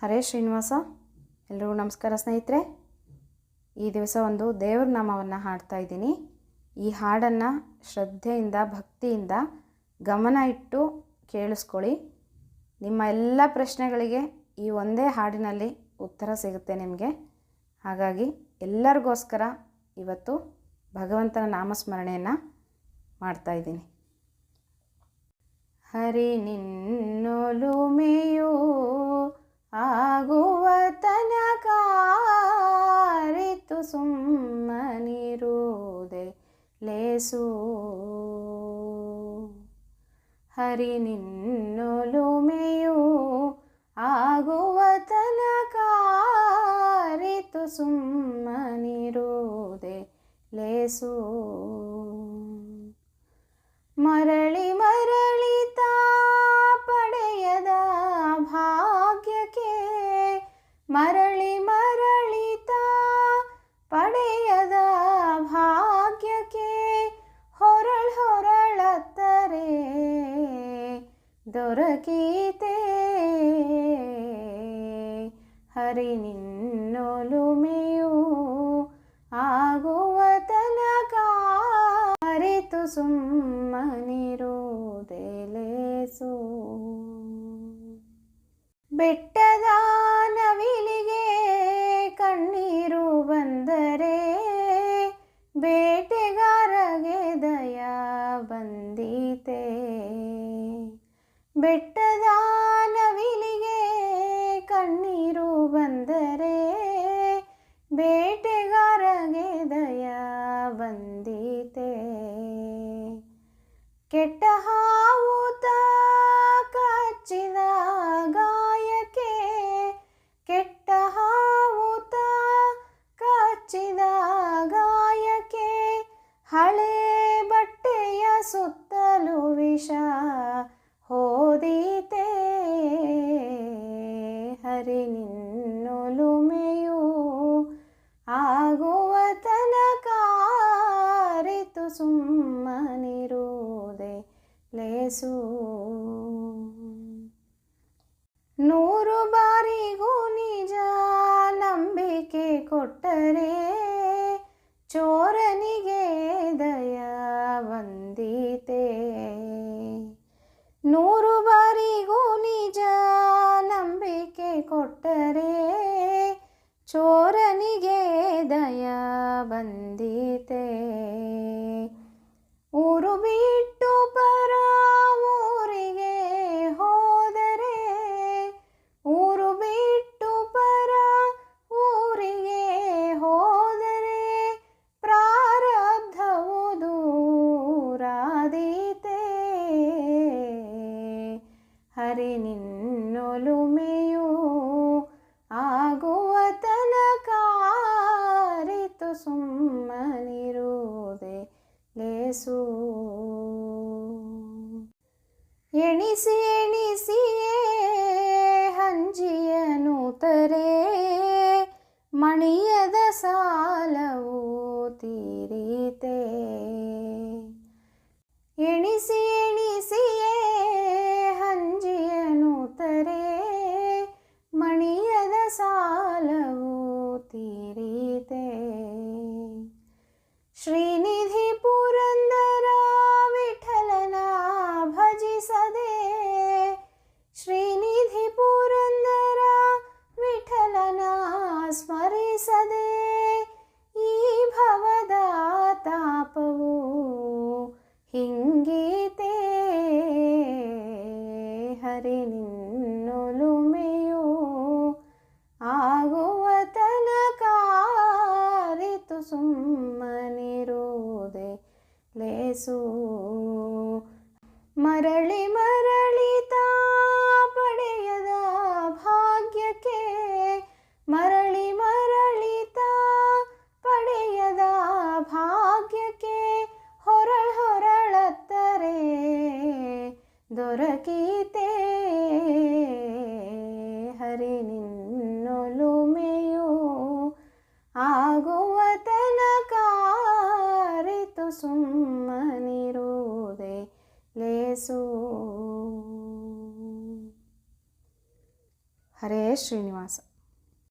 ಹರೇ ಶ್ರೀನಿವಾಸ, ಎಲ್ರಿಗೂ ನಮಸ್ಕಾರ ಸ್ನೇಹಿತರೆ. ಈ ದಿವಸ ಒಂದು ದೇವ್ರ ನಾಮವನ್ನು ಹಾಡ್ತಾ ಇದ್ದೀನಿ. ಈ ಹಾಡನ್ನು ಶ್ರದ್ಧೆಯಿಂದ, ಭಕ್ತಿಯಿಂದ ಗಮನ ಇಟ್ಟು ಕೇಳಿಸ್ಕೊಳ್ಳಿ. ನಿಮ್ಮ ಎಲ್ಲ ಪ್ರಶ್ನೆಗಳಿಗೆ ಈ ಒಂದೇ ಹಾಡಿನಲ್ಲಿ ಉತ್ತರ ಸಿಗುತ್ತೆ ನಿಮಗೆ. ಹಾಗಾಗಿ ಎಲ್ಲರಿಗೋಸ್ಕರ ಇವತ್ತು ಭಗವಂತನ ನಾಮಸ್ಮರಣೆಯನ್ನು ಮಾಡ್ತಾ ಇದ್ದೀನಿ. ಹರಿ ನಿನ್ನೊಲುಮೆಯು ಲೇಸು. ಹರಿ ನಿನ್ನೊಲುಮೆಯು ಆಗುವ ತನಕ ಅರಿತು ಸುಮ್ಮನಿರುವುದೇ ಲೇಸು. ಹರಿ ನಿನ್ನೊಲುಮೆಯು ಆಗುವ ತನಕ ಅರಿತು ಸುಮ್ಮನಿರುವುದೆಲೇಸು ಕೆಟ್ಟ ಹಾವುತ ಕಚ್ಚಿದ ಲೇಸು ನೂರು ಬಾರಿಗೂ ನಿಜ ನಂಬಿಕೆ ಕೊಟ್ಟರೆ ಚೋರನಿಗೆ ದಯ ಬಂದಿತೆ ನೂರು ಬಾರಿಗೂ ನಿಜ ನಂಬಿಕೆ ಕೊಟ್ಟರೆ ಚೋರನಿಗೆ ದಯ ಬಂದೀತೆ see. ಮರಳಿ ಮರಳಿತ ಪಡೆಯದ ಭಾಗ್ಯಕ್ಕೆ, ಮರಳಿ ಮರಳಿತ ಪಡೆಯದ ಭಾಗ್ಯಕ್ಕೆ ಹೊರಳ ಹೊರಳತ್ತರೆ, ದೊರಕೀತೆ. ಹರಿ ನಿನ್ನೊಲುಮೆಯು ಆಗುವ ತನಕ ಸುಮ್ಮನಿರು. ಲೇಸು ಹರೇ ಶ್ರೀನಿವಾಸ